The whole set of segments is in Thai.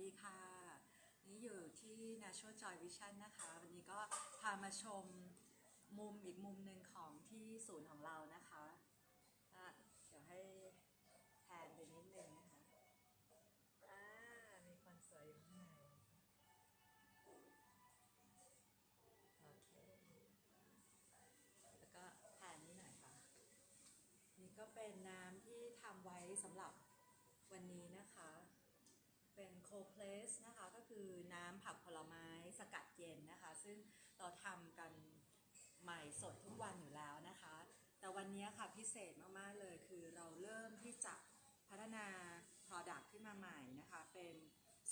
ดีค่ะ นี่อยู่ที่ Natural Joy Vision นะคะ วันนี้ก็พามาชมมุมอีกมุมหนึ่งของที่ศูนย์ของเรานะคะะเดี๋ยวให้แทนไปนิดนึงนะคะอ่ามีคนสวยอยู่ข้างในโอเคแล้วก็แทนนี่หน่อยค่ะ นี่ก็เป็นน้ำที่ทำไว้สำหรับวันนี้นะคะ เป็น โคเพลสนะคะก็คือน้ำผักผลไม้สกัดเย็นนะคะ ซึ่งเราทำกันใหม่สดทุกวันอยู่แล้วนะคะ แต่วันนี้ค่ะพิเศษมาก ๆ เลยคือเราเริ่มที่จะพัฒนา Product ขึ้นมาใหม่นะคะ เป็น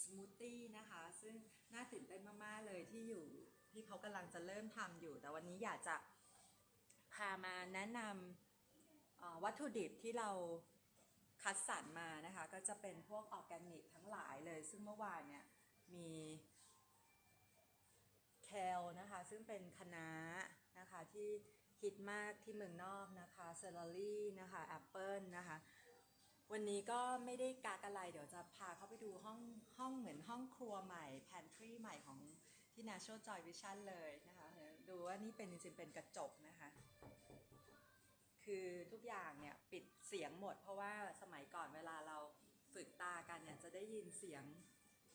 สมูทตี้นะคะ ซึ่งน่าตื่นเต้นมาก ๆ เลยที่อยู่ที่เขากำลังจะเริ่มทำอยู่ แต่วันนี้อยากจะพามาแนะนำวัตถุดิบที่เรา คัดสรรมานะคะ ก็จะเป็นพวกออร์แกนิกทั้งหลายเลย ซึ่งเมื่อวานเนี่ยมีเคลนะคะซึ่งเป็นคณะนะคะที่ฮิตมากที่เมืองนอกนะคะเซลลี่นะคะแอปเปิลนะคะวันนี้ก็ไม่ได้กากอะไร เดี๋ยวจะพาเข้าไปดูห้องห้องเหมือนห้องครัวใหม่ pantry ใหม่ของที่ Natural Joy Vision เลยนะคะ ดูว่านี่เป็นจริงๆเป็นกระจกนะคะ คือทุกอย่างเนี่ยปิดเสียงหมด เพราะว่าสมัยก่อนเวลาเราฝึกตากันเนี่ยจะได้ยินเสียง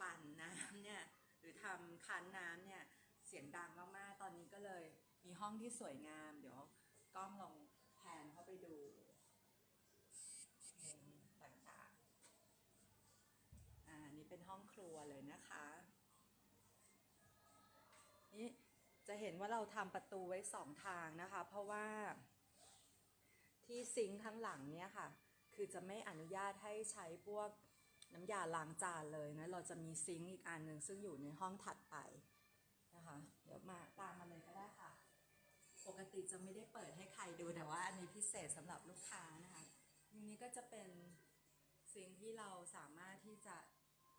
ปั่นน้ำเนี่ยหรือทำคันน้ำเนี่ยเสียงดังมากๆ ตอนนี้ก็เลยมีห้องที่สวยงาม เดี๋ยวกล้องลองแพนเข้าไปดูต่างๆอ่านี่เป็นห้องครัวเลยนะคะนี่จะเห็นว่าเราทำประตูไว้สองทางนะคะ เพราะว่า ที่ซิงค์ทั้งหลังเนี่ยค่ะ คือจะไม่อนุญาตให้ใช้พวกน้ำยาล้างจานเลยนะ เราจะมีซิงค์อีกอันหนึ่งซึ่งอยู่ในห้องถัดไปนะคะ เดี๋ยวมาตามมาเลยก็ได้ค่ะ ปกติจะไม่ได้เปิดให้ใครดูแต่ว่าอันนี้พิเศษสำหรับลูกค้านะคะอันนี้ก็จะเป็นซิงค์ที่เราสามารถที่จะ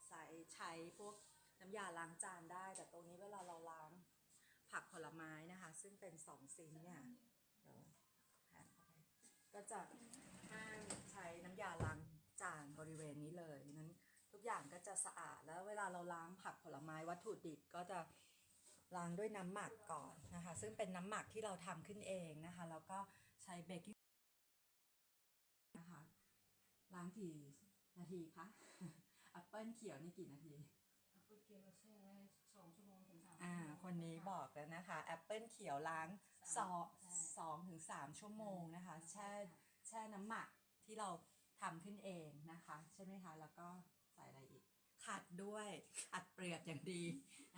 ใส่ใช้พวกน้ำยาล้างจานได้ แต่ตรงนี้เวลาเราล้างผักผลไม้นะคะ ซึ่งเป็นสองซิงค์เนี่ยเดี๋ยวแผนเข้าไป ก็จะห้ามใช้น้ำยาล้างจานบริเวณนี้เลยนั้นทุกอย่างก็จะสะอาดแล้วเวลาเราล้างผักผลไม้วัตถุดิบก็จะล้างด้วยน้ำหมักก่อนนะคะ ซึ่งเป็นน้ำหมักที่เราทำขึ้นเองนะคะ แล้วก็ใช้เบกกิ้งนะคะ ล้างกี่นาทีคะแอปเปิลเขียวนี่กี่นาที ก๋วยเตี๋ยวเราแช่ไว้สองชั่วโมงถึงสามอ่าชั่วโมงคนนี้บอกแล้วนะคะแอปเปิลเขียวล้างสองสองถึงสามชั่วโมงนะคะแช่แช่น้ำหมักที่เราทำขึ้นเองนะคะ ใช่ไหมคะ แล้วก็ใส่อะไรอีก ขัดด้วยขัดเปลือกอย่างดี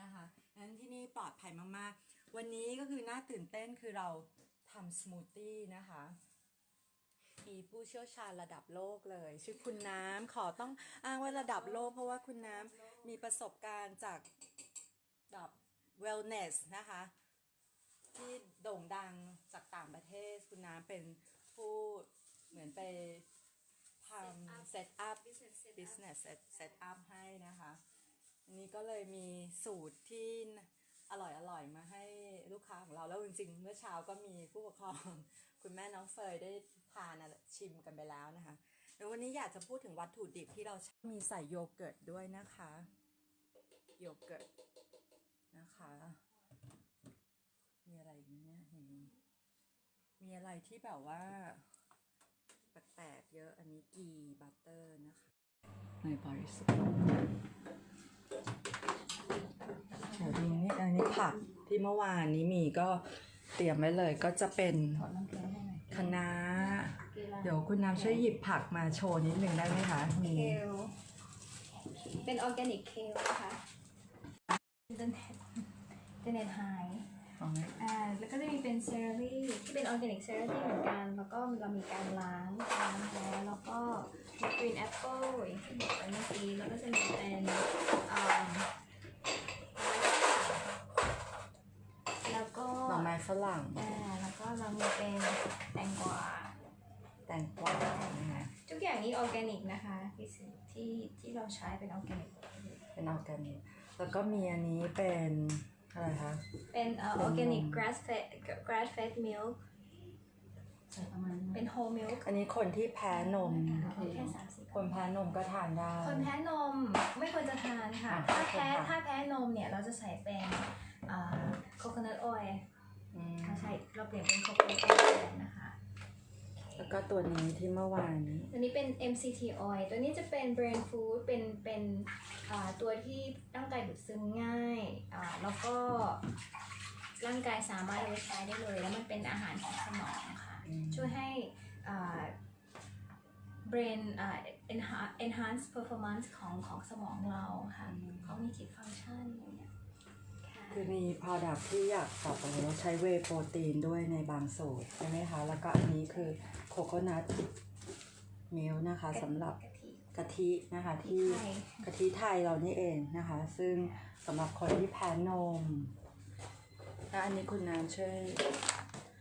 นะคะนั้นที่นี่ปลอดภัยมากๆ วันนี้ก็คือน่าตื่นเต้นคือเราทำสมูทตี้นะคะ มีผู้เชี่ยวชาญระดับโลกเลย ชื่อคุณน้ำขอต้องอ้างว่าระดับโลก เพราะว่าคุณน้ำมีประสบการณ์จากแบบ wellness นะคะ ที่โด่งดังจากต่างประเทศ คุณน้ำเป็นผู้เหมือนไปทำ set up business set set up ให้นะคะ อันนี้ก็เลยมีสูตรที่อร่อยอร่อยๆมาให้ลูกค้าของเราแล้วจริงๆ เมื่อเช้าก็มีผู้ปกครอง คุณแม่น้องเฟยได้ ทานอะชิมกันไปแล้วนะคะเดี๋ยววันนี้อยากจะพูดถึงวัตถุดิบที่เราใช้มีใส่โยเกิร์ตด้วยนะคะ โยเกิร์ตนะคะ มีอะไรอีกนะเนี่ยนี่มีอะไรที่แบบว่าแปลกๆเยอะอันนี้กีบัตเตอร์นะคะในบริสุทธิ์เดี๋ยวดูนี่อันนี้ผักที่เมื่อวานนี้มีก็เตรียมไว้เลยก็จะเป็นถอดน้ำแข็งให้หน่อยคะน้า เกลือเดี๋ยวคุณน้ำช่วยหยิบผักมาโชว์นิดนึงได้ไหมคะมีเคลเป็นออร์แกนิกเคลนะคะอินเทอร์เน็ตอินเทอร์เน็ตหายของไหมอ่าแล้วก็จะมีเป็นเซอร์รี่ที่เป็นออร์แกนิกเซอร์รี่เหมือนกัน แล้วก็เรามีการล้างล้างแล้วแล้วก็มีกรีนแอปเปิลอย่างที่บอกไปเมื่อกี้แล้วก็จะมีเป็นอ่าแล้วก็หน่อไม้ฝรั่งอ่าแล้วก็เรามีเป็นแตงกวา แตงกวานะคะทุกอย่างนี้ออร์แกนิกนะคะที่สิ่งที่ที่เราใช้เป็นออร์แกนิกเป็นออร์แกนิกแล้วก็มีอันนี้เป็นอะไรคะเป็นเอ่อเป็นนม organic grass fed grass fed milk ใส่ประมาณนั้นเป็นโฮมมิลค์อันนี้คนที่แพ้นมแค่สามสิบคนแพ้นมก็ทานได้ คนแพ้นมไม่ควรจะทานค่ะอะถ้าแพ้ไม่ควรทานถ้าแพ้นมเนี่ยเราจะใส่เป็นโคโคนัทออยล์อืมถ้าใช่เราเปลี่ยนเป็นโคโคนัทออยล์นะคะ แล้วก็ตัวนี้ที่เมื่อวานนี้ ตัวนี้เป็น MCT oil ตัวนี้จะเป็น brain food เป็นเป็นอ่าตัวที่ร่างกายดูดซึมง่ายอ่าแล้วก็ร่างกายสามารถเอาไปใช้ได้เลย แล้วมันเป็นอาหารของสมองค่ะอืมช่วยให้อ่า brain อ่า enhance enhance performance ของของสมองเราค่ะ cognitive function อะไรเงี้ย ค่ะคือมี product ที่อยากตอบไปว่าใช้เวย์โปรตีนด้วยในบางสูตรใช่ไหมคะ แล้วก็อันนี้คือโคโคนัทมิลนะคะสำหรับกะทิกะทินะคะที่ไทยกะทิไทยเรานี่เองนะคะ ซึ่งสำหรับคนที่แพ้นมแล้วอันนี้คุณน้ำช่วย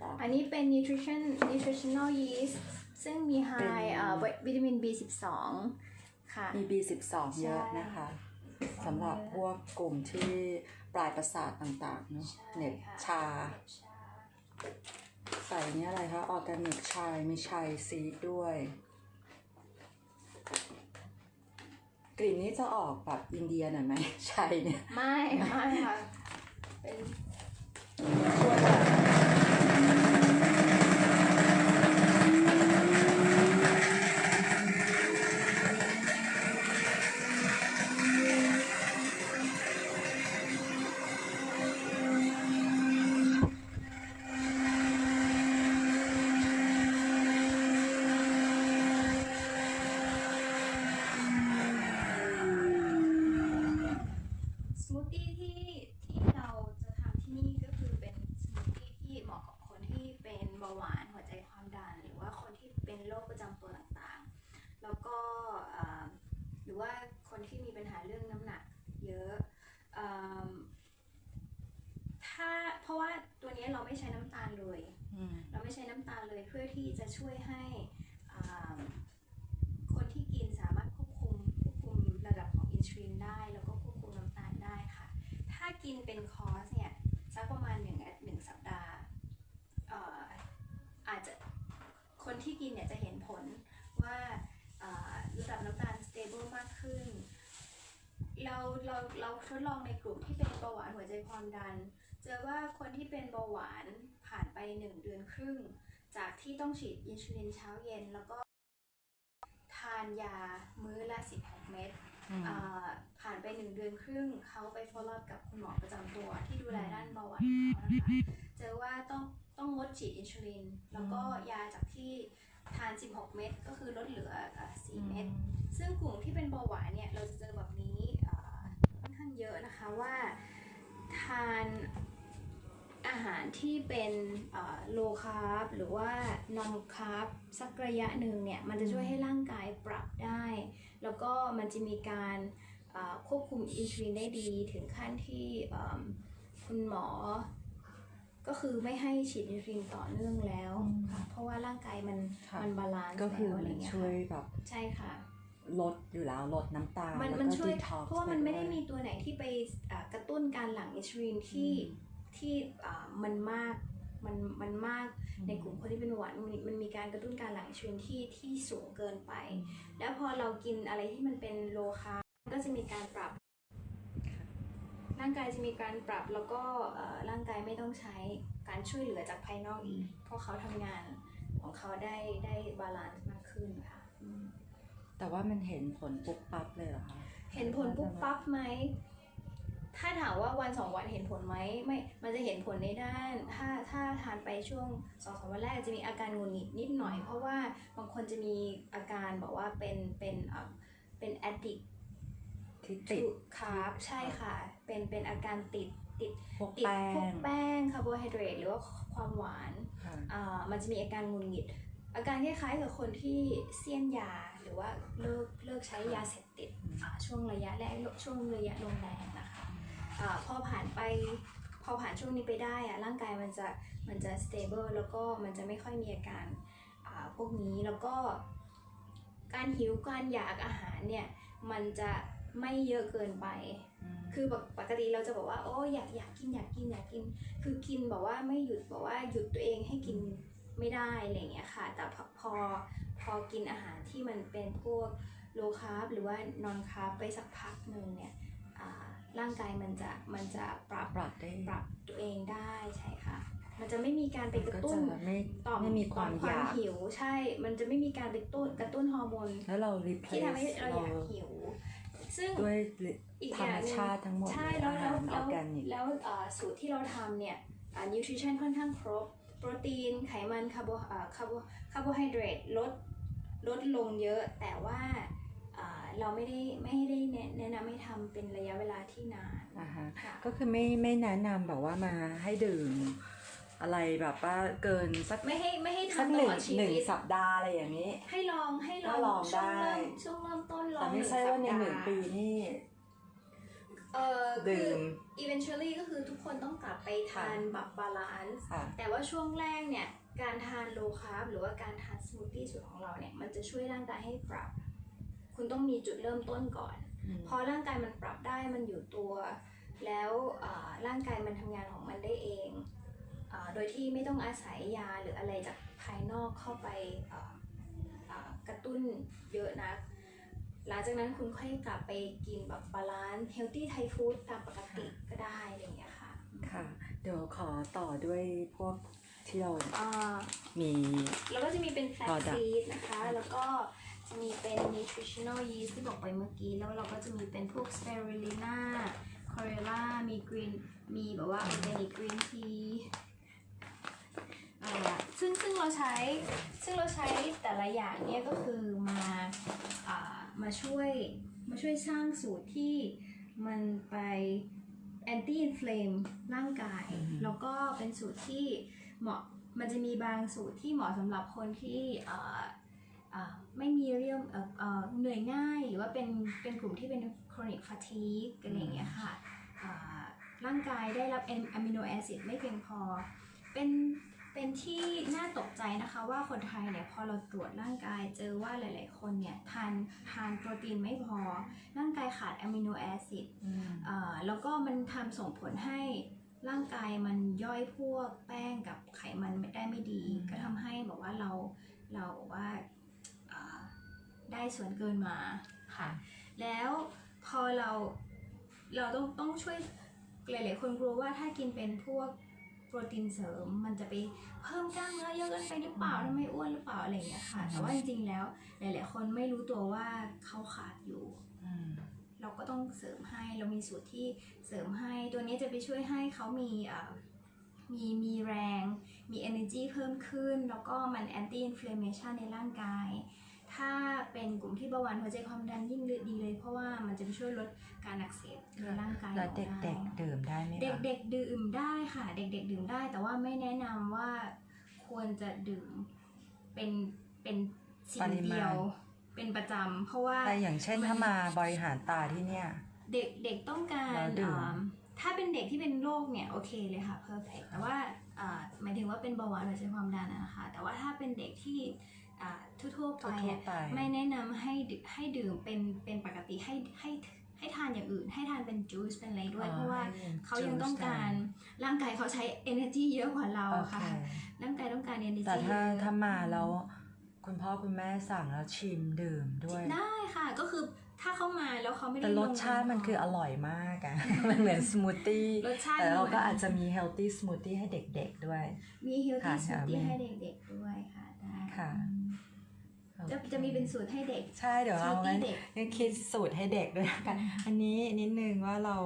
บอกอันนี้เป็น nutrition nutritional yeast ซึ่งมี high อ่าวิตามิน B12 ค่ะ มี B12 เยอะนะคะ สำหรับพวกกลุ่มที่ปลายประสาทต่างๆเนอะใช่เหน็บค่ะชา ใส่เนี่ยอะไรคะออร์แกนิกชายมีชัยซีดด้วย กลิ่นนี้จะออกแบบอินเดียหน่อยไหมชัยเนี่ย ไม่ ไม่ค่ะ เป็นทั่วแบบ อที่จะช่วยให้คนที่กินสามารถควบคุมควบคุมระดับของอินซูลินได้ แล้วก็ควบคุมน้ำตาลได้ค่ะ ถ้ากินเป็นคอร์สเนี่ยสักประมาณหนึ่งอาหนึ่งสัปดาห์ออาจจะคนที่กินเนี่ยจะเห็นผลว่าระดับน้ำตาล stable มากขึ้น เราเราเราทดลองในกลุ่มที่เป็นเบาหวานหัวใจความดัน เจอว่าคนที่เป็นเบาหวานผ่านไป 1 เดือนครึ่ง จากที่ต้องฉีดอินซูลินเช้าเย็นแล้วก็ ทานยามื้อละ 16 เม็ดอืมอ่าผ่านไป1เดือนครึ่งเขาไป follow up กับคุณหมอประจำตัวที่ดูแลด้านเบาหวานของเขานะคะเจอว่าต้องต้องงดฉีดอินซูลิน แล้วก็ยาจากที่ทาน 16 เม็ดก็คือลดเหลือเอ่อ4เม็ดซึ่งกลุ่มที่เป็นเบาหวานเนี่ย เราจะเจอแบบนี้เอ่อค่อนข้างเยอะนะคะว่าทาน อาหารที่เป็นโลคาร์บหรือว่านอนคาร์บสักระยะหนึ่งเนี่ยมันจะช่วยให้ร่างกายปรับได้ แล้วก็มันจะมีการเอ่อควบคุมอินซูลินได้ดีถึงขั้นที่เอิ่มคุณหมอ ก็คือไม่ให้ฉีดอินซูลินต่อเนื่องแล้วค่ะเพราะว่าร่างกายมันค่ะมันบาลานซ์ก็คือแล้วอะไรมันเงี้ยช่วยค่ะแบบใช่ค่ะลดอยู่แล้วลดน้ำตาลมันแล้วมันก็ช่วย detox เพราะว่ามันไม่ได้ปด้วยมีตัวไหนที่ไปอ่ากระตุ้นการหลั่งอินซูลินที่อืม ที่อ่ามันมากมันมันมากในกลุ่มคนที่เป็นเบาหวานมันมีมันมีการกระตุ้นการหลั่งอินซูลินที่ที่สูงเกินไป แล้วพอเรากินอะไรที่มันเป็นโลคาร์บก็จะมีการปรับ ร่างกายจะมีการปรับแล้วก็เอ่อร่างกายไม่ต้องใช้การช่วยเหลือจากภายนอกอีก เพราะเขาทำงานของเขาได้ได้บาลานซ์มากขึ้นค่ะอืมแต่ว่ามันเห็นผลปุ๊บปั๊บเลยเหรอคะเห็นผลปุ๊บปั๊บไหม ถ้าถามว่าวันสองวันเห็นผลไหมไม่ มันจะเห็นผลในด้าน ถ้าถ้าทานไปช่วงสองสามวันแรกจะมีอาการหงุดหงิดนิดหน่อย เพราะว่าบางคนจะมีอาการบอกว่าเป็นเป็นเอ่อเป็น addict ที่ติด to carb ใช่ค่ะ เป็นเป็นอาการติดติดพวกติดแป้พวกงแป้งคาร์โบไฮเดรตหรือว่าความหวานค่ะอ่ามันจะมีอาการหงุดหงิด อาการคล้ายๆกับคนที่เสี้ยนยาหรือว่าเลิกเลิกใช้ยาเสพติดอ่าช่วงระยะแรกช่วงระยะลงแรงนะคะ อาพอผ่านไปพอผ่านช่วงนี้ไปได้อะร่างกายมันจะมันจะ stable แล้วก็มันจะไม่ค่อยมีอาการอ่าพวกนี้แล้วก็การหิวการอยากอาหารเนี่ยมันจะไม่เยอะเกินไป คือปกปกติเราจะบอกว่าโอ้อยากอยากกินอยากกินอยากกิน คือกินแบบว่าไม่หยุดบอกว่าหยุดตัวเองให้กินไม่ได้อะไรอย่างเงี้ยค่ะ แต่พอพอพอกินอาหารที่มันเป็นพวกโลคาร์บหรือว่านอนคาร์บไปสักพักหนึ่งเนี่ยอ่า ร่างกายมันจะมันจะปรับปรับได้ปรับตัวเองได้ใช่ค่ะ มันจะไม่มีการไปกระก็ตุ้จะนไม่ต่อมไม่มีความต่ออยากหิวใช่ มันจะไม่มีการไปตุ้นกระตุ้นฮอร์โมนแล้วเราที่ทำให้ replace เราเราอยากหิวซึ่งด้วยอีกธรอรมย่างหนึ่งชาติทั้งหมดใช่เลยแล้วอาแล้วหารอแล้วอร์แกนิกแล้วเอ่อสูตรที่เราทำเนี่ยนิวทริชั่นค่อนข้างครบ โปรตีนไขมันคาร์โบอ่าคาร์โบคาร์โบไฮเดรตลดลดลงเยอะแต่ว่าอ่า เราไม่ได้ไม่ได้แนะแนะนำให้ทำเป็นระยะเวลาที่นานอ่าฮะค่ะก็คือไม่ไม่แนะนำแบบว่ามาให้ดื่มอะไรแบบว่าเกินสักไม่ให้ไม่ให้สักทำตหนึ่ลงอดชีหนึ่งวิตสัปดาห์อะไรอย่างนี้ ให้ลองให้ลก็ลอองงช่วงได้เริ่มช่วงเริ่มต้นลอแต่งไม่ใช่ว่าในหนึ่งปีนี่เออคือดื่ม eventually ก็คือทุกคนต้องกลับไปทานแบบบาลานซ์ค่ะแต่ว่าช่วงแรกเนี่ยการทานโลคาร์บหรือว่าการทานสมูทตี้สูตรของเราเนี่ยมันจะช่วยร่างกายให้ปรับ คุณต้องมีจุดเริ่มต้นก่อนอืมพอร่างกายมันปรับได้มันอยู่ตัว แล้วอ่าร่างกายมันทำงานของมันได้เองอาโดยที่ไม่ต้องอาศัยยาหรืออะไรจากภายนอกเข้าไปอ่าอ่ากระตุ้นเยอะนักหลังจากนั้นคุณค่อยกลับไปกินแบบบาลานซ์เฮลตี้ไทฟู้ดตามปกติก็ได้อะไรอย่างเงี้ยค่ะ ค่ะ เดี๋ยวขอต่อด้วยพวกที่เราอ่ามี แล้วก็จะมีเป็นแฟลต่กอจากซีดนะคะ แล้วก็จะ มีเป็น nutritional yeast ที่บอกไปเมื่อกี้ แล้วเราก็จะมีเป็นพวก spirulina chlorella มี green มีแบบว่า organic green tea อ่าซึ่งซึ่งเราใช้ซึ่งเราใช้แต่ละอย่างเนี่ยก็คือมาอ่ามาช่วยมาช่วยสร้างสูตรที่มันไป anti inflame ร่างกายอือฮึแล้วก็เป็นสูตรที่เหมาะมันจะมีบางสูตรที่เหมาะสำหรับคนที่เอ่อเอ่อ ไม่มีเรื่องเอ่อเอ่อเหนื่อยง่ายหรือว่าเป็นเป็นกลุ่มที่เป็น chronic fatigue อะไรอย่างเงี้ยค่ะอ่าร่างกายได้รับอะมิโนแอซิดไม่เพียงพอ เป็นเป็นที่น่าตกใจนะคะว่าคนไทยเนี่ยพอเราตรวจร่างกายเจอว่าหลาย ๆ คนเนี่ยทานทานโปรตีนไม่พอ ร่างกายขาดอะมิโนแอซิดอืมอ่าแล้วก็มันทำส่งผลให้ร่างกายมันย่อยพวกแป้งกับไขมันไม่ได้ไม่ดีอืมก็ทำให้แบบว่าเราเราบอกว่าอ่า ได้ส่วนเกินมาค่ะ แล้วพอเราเราต้องต้องช่วยหลายๆคนกลัวว่าถ้ากินเป็นพวกโปรตีนเสริมมันจะไปเพิ่มกล้ามเนื้อเยอะเกินไปหรือเปล่าทำไมอ้วนหรือเปล่าอะไรอย่างเงี้ยค่ะ แต่ว่าจริงๆแล้ว หลาย ๆ คนไม่รู้ตัวว่าเขาขาดอยู่อืมเราก็ต้องเสริมให้เรามีสูตรที่เสริมให้ตัวนี้จะไปช่วยให้เขามีเอ่อมีมีแรง มี energy เพิ่มขึ้น แล้วก็มัน anti inflammation ในร่างกาย ถ้าเป็นกลุ่มที่เบาหวานหัวใจความดันยิ่งดีเลย เพราะว่ามันจะไปช่วยลดการอักเสบในร่างกายแล้วราเด็กๆ ดื่มได้ไหมคะเด็กๆ ดื่มได้ค่ะ เด็กๆ ดื่มได้ แต่ว่าไม่แนะนำว่าควรจะดื่มเป็นเป็นสิ่งเดียวเป็นประจำเพราะว่าแต่อย่างเช่นมันถ้ามาบริหารตาที่เนี่ย เด็กเด็กต้องการแล้วดื่มอ่าถ้าเป็นเด็กที่เป็นโรคเนี่ยโอเคเลยค่ะ perfect แต่ว่าอ่าหมายถึงว่าเป็นเบาหวานหัวใจความดันอะนะคะ แต่ว่าถ้าเป็นเด็กที่อ่า ทั่วๆไปทั่วอะๆไปไม่แนะนำให้ดื่มให้ดื่มเป็นเป็นปกติให้ให้ให้ทานอย่างอื่น ให้ทานเป็นจูสเป็นอะไรด้วย เพราะว่าเขายังต้องการร่างกายเขาใช้ energy เยอะกว่าเราโอเคค่ะ ร่างกายต้องการ energy แต่ถ้าเยอะถ้ามาแล้วคุณพ่อคุณแม่สั่งแล้วชิมดื่มด้วยได้ค่ะก็คือ ถ้าเขามาแล้วเขาไม่ได้แต่รสชาติมันคืออร่อยมากอะมันเหมือนสมูทตี้รสชาติแต่เราก็หมืนอาจจะมีเฮลตี้สมูทตี้ให้เด็กๆด้วย มีเฮลค่ะตี้สมูทค่ะตี้มีให้เด็กๆด้วยค่ะได้ค่ะจะจะมีเป็นสูตรให้เด็ก ใช่เดี๋ยวสเรามูทตี้งั้นเด็กงั้นคิดสูตรให้เด็กด้วยกัน อันนี้นิดนึงว่าเรา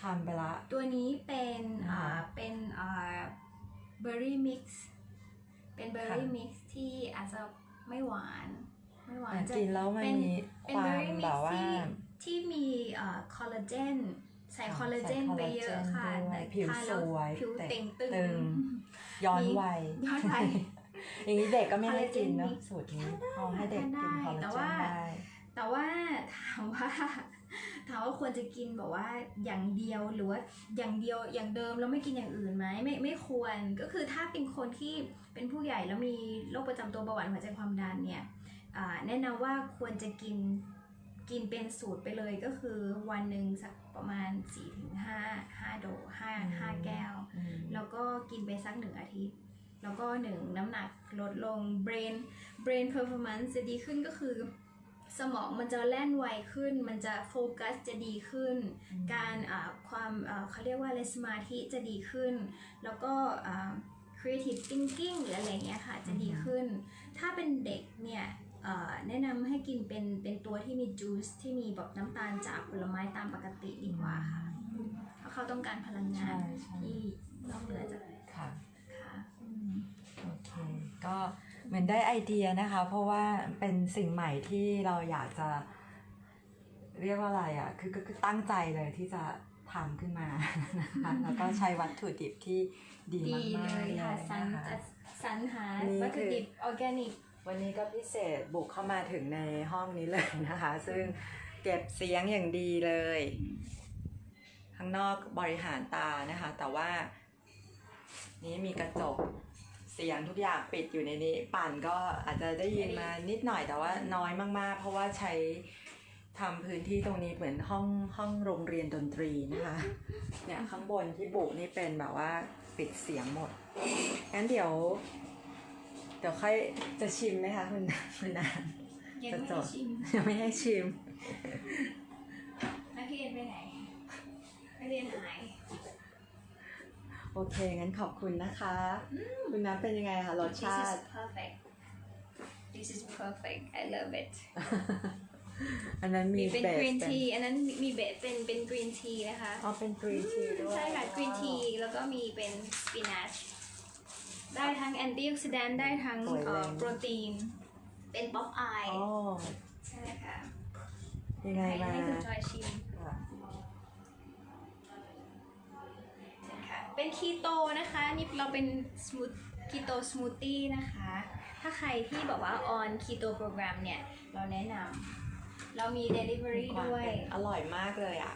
ทำไปละ ตัวนี้เป็นอ่าอ่าเป็นอ่าเบอร์รี่มิกซ์เป็นเบอร์รี่มิกซ์ที่อาจจะไม่หวาน ไม่หวานอะจะกินแล้วมันเป็นมีเป็นควาเบอมร์รี่มิแบกบซ์ว่าที่ที่มีอ่าคอลลาเจนใส่ค่ะคอลลาเจนใส่ไปเยอะค่ะคอลลาเจนด้วยแต่ผิวทานแล้วสวยผิวเต่เต่งงตึงตึงย้อนมีวัยย้อนไปอย่างนี้เด็กก็ไม่ให้กินเนอะคอลลาเจนมิกซ์สูตรนี้เอาให้เด็กกินทานได้คอลลาแต่เจนว่าได้แต่ว่าถามว่าถามว่าควรจะกินแบบว่าอย่างเดียวหรือว่าอย่างเดียวอย่างเดิมแล้วไม่กินอย่างอื่นไหมไม่ไม่ควรก็คือถ้าเป็นคนที่เป็นผู้ใหญ่แล้วมีโรคประจำตัวเบาหวานหัวใจความดันเนี่ยอ่า แนะนำว่าควรจะกินกินเป็นสูตรไปเลยก็คือวันหนึ่งสักประมาณ4-5 5โด5 5แก้วอืมแล้วก็กินไปสักหนึ่งอาทิตย์ แล้วก็หนึ่งน้ำหนักลดลง brain brain performance จะดีขึ้นก็คือ สมองมันจะแล่นไวขึ้น มันจะโฟกัสจะดีขึ้น การอ่าความอ่าเขาเรียกว่าอะไรสมาธิจะดีขึ้น แล้วก็อ่า creative thinking หรืออะไรเงี้ยค่ะจะดีขึ้น ถ้าเป็นเด็กเนี่ยเอ่อ แนะนำให้กินเป็นเป็นตัวที่มีจูสที่มีแบบน้ำตาลจากผลไม้ตามปกติดีกว่าค่ะ เพราะเขาต้องการพลังงาใช่นใช่ที่นอกเหนือจากค่ะค่ะโอเคก็เหมือนได้ไอเดียนะคะ เพราะว่าเป็นสิ่งใหม่ที่เราอยากจะ เรียกว่าอะไรอะคือก็คือตั้งใจเลยที่จะทำขึ้นมานะคะแล้วก็ใช้วัตถุดิบที่ดีดีมากเลๆยเลยค่ะสรรนะคะจัดสรรหานี่วัตถุคือดิบออร์แกนิก วันนี้ก็พิเศษบุกเข้ามาถึงในห้องนี้เลยนะคะ ซึ่งเก็บเสียงอย่างดีเลย ข้างนอกบริหารตานะคะ แต่ว่า นี้มีกระจกเสียงทุกอย่างปิดอยู่ในนี้ ปั่นก็อาจจะได้ยินมานิดหน่อยแต่ว่าน้อยมากๆ เพราะว่าใช้ทำพื้นที่ตรงนี้เหมือนห้องห้องโรงเรียนดนตรีนะคะเนี่ยข้างบนที่บุนี่เป็นแบบว่าปิดเสียงหมดงั้นเดี๋ยว เดี๋ยวค่อยจะชิมไหมคะคุณคุณนานยังไม่จะจได้ดชิมยังไม่ให้ชิมนักเรียนไปไหนนักเรียนหายโอเค งั้นขอบคุณนะคะ คุณน้ำเป็นยังไงคะรส This ชา is ติ perfect This is perfect I love it อันนั้นมีมีเป็นเบสกรีนเป็นทีอันนั้นมีเบสเป็นเป็นกรีนทีนะคะ อ๋อ เป็นกรีนทีด้วย ใช่ค่ะกรีนทีแล้วก็มีเป็นสปินัช ได้ทั้งแอนตี้ออกซิแดนต์ได้ทั้งเอ่อโปรตีน เป็นป๊อปอายอ๋อใช่ค่ะยังไงให้มาให้คุณจอยชิมค่ะใช่ค่ะเป็นคีโตนะคะนี่เราเป็นสมูทคีโตสมูทตี้นะคะ ถ้าใครที่แบบว่าออนคีโตโปรแกรมเนี่ย เราแนะนำเรามี Delivery ความด้วยเป็นอร่อยมากเลยอะ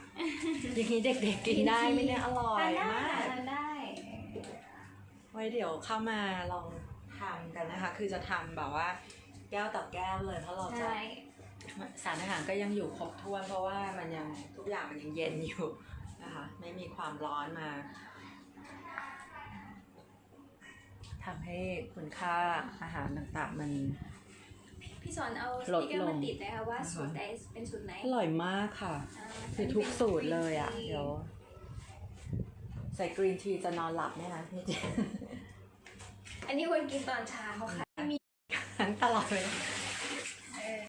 อย่างนี้เด็กๆกินได้ไหมเนี่ยอร่อยทานได้มากค่ะทานได้ ไว้เดี๋ยวเข้ามาลองทำกันนะคะ คือจะทำแบบว่า แก้วต่อแก้วเลยเพราะเราจะใช่ สารอาหารก็ยังอยู่ครบถ้วน เพราะว่ามันยังทุกอย่างมันยังเย็นอยู่นะคะไม่มีความร้อนมาทำให้คุณค่าอาหารต่างๆมัน พี่สอนเอาสลดติ๊กเกอร์ลมางติดนะคะว่าอ่าฮะสูตรใดเป็นสูตรไหนอร่อยมากค่ะ อ่าคือทุกสูตรเลยอะป็น green tea เดี๋ยว ใส่กรีนทีจะนอนหลับไหมคะพี่เจอันนี้ควรกินตอนเช้าค่ะมีทั้งตลอดเลย